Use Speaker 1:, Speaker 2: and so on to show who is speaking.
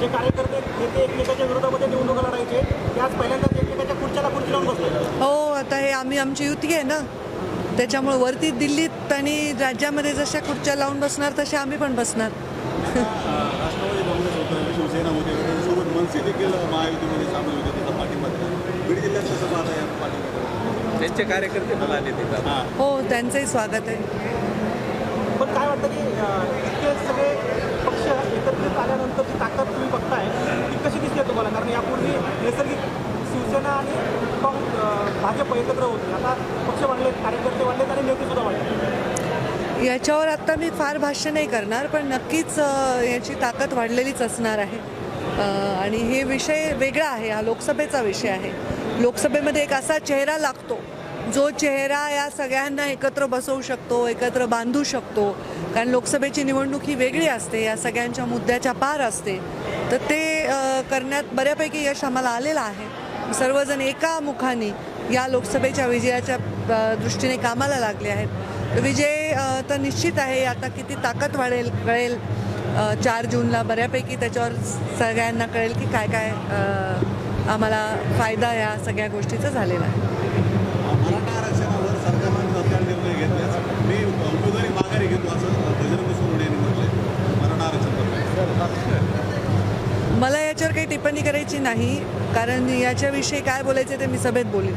Speaker 1: जे कार्यकर्ते नेते एकमेकाच्या विरोधामध्ये निवडणुका लढायचे त्याच पहिल्यांदाच एकमेकाच्या खुर्च्याला खुर्ची लावून बसले.
Speaker 2: हो आता हे आम्ही आमची युती आहे ना. त्याच्यामुळे वरती दिल्लीत आणि राज्यामध्ये जशा खुर्च्या लावून बसणार तशा आम्ही पण बसणार.
Speaker 3: राष्ट्रवादी काँग्रेस होतं शिवसेना होते सोबत मनसे देखील महायुतीमध्ये सामील होते त्याचा पाठिंबा दिला बीड जिल्ह्यात कसं पाहता या पाठिंबा
Speaker 4: त्यांचे कार्यकर्ते आले
Speaker 3: हां.
Speaker 2: हो त्यांचंही स्वागत आहे.
Speaker 1: पण काय वाटतं की कारण यापूर्वी नैसर्गिक शिवसेना आणि भाजप एकत्र होते. आता पक्ष वाढले कार्यकर्ते वाढलेत आणि नेते सुद्धा वाढले
Speaker 2: याच्यावर आत्ता मी फार भाष्य नाही करणार पण नक्कीच याची ताकद वाढलेलीच असणार आहे. आणि हे विषय वेगळा आहे हा लोकसभेचा विषय आहे. लोकसभेमध्ये एक असा चेहरा लागतो जो चेहरा या सगळ्यांना एकत्र बसवू शकतो एकत्र बांधू शकतो कारण लोकसभेची निवडणूक ही वेगळी असते या सगळ्यांच्या मुद्द्याच्या पार असते तर ते करण्यात बऱ्यापैकी यश आम्हाला आलेलं आहे. सर्वजण एका मुखाने या लोकसभेच्या विजयाच्या दृष्टीने कामाला लागले आहेत. तर विजय तर निश्चित आहे आता किती ताकद वाढेल कळेल. चार जूनला बऱ्यापैकी त्याच्यावर सगळ्यांना कळेल की काय काय आम्हाला फायदा या सगळ्या गोष्टीचा झालेला आहे.
Speaker 3: मराठा आरक्षणावर सरकारनं तत्काळ निर्णय घेतल्यास मी उमेदवारी माघारी घेतो असं बजरंग सोनवणे यांनी म्हटलंय. मराठा आरक्षण
Speaker 2: मला याच्यावर काही टिप्पणी करायची नाही कारण याच्याविषयी काय बोलायचं ते मी सभेत बोलेन.